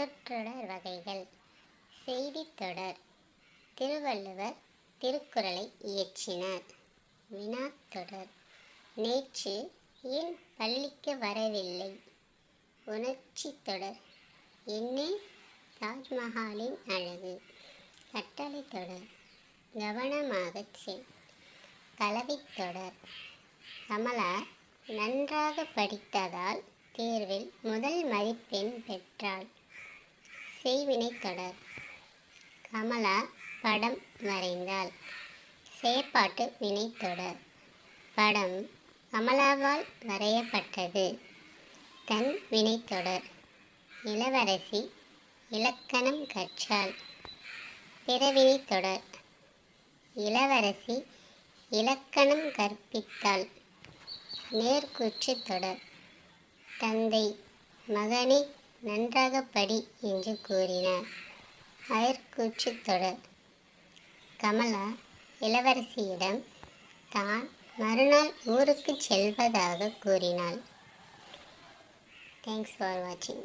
சொற்றொடர் வகைகள். செய்தித்தொடர். திருவள்ளுவர் திருக்குறளை இயற்றினார். வினாத்தொடர். நேற்று ஏன் பள்ளிக்கு வரவில்லை? உணர்ச்சித் தொடர். என்ன? தாஜ்மஹாலின் அழகு. கட்டளை தொடர். கவனமாகச் செல் கலவித்தொடர் கமலா நன்றாக படித்ததால் தேர்வில் முதல் மதிப்பெண் பெற்றாள். செய்வினைத் தொடர். கமலா படம் வரைந்தாள். செயற்பாட்டு வினைத்தொடர் படம் கமலாவால் வரையப்பட்டது. தன் வினைத்தொடர் இளவரசி இலக்கணம் கற்றாள். பிறவினைத்தொடர் இளவரசி இலக்கணம் கற்பித்தாள். நேர்கூற்றுத் தொடர். தந்தை மகனை நன்றாக படி என்று கூறினார். அயற்கூற்றுத் தொடர். கமலா இளவரசியிடம் தான் மறுநாள் ஊருக்கு செல்வதாக கூறினாள். தேங்க்ஸ் ஃபார் வாட்சிங்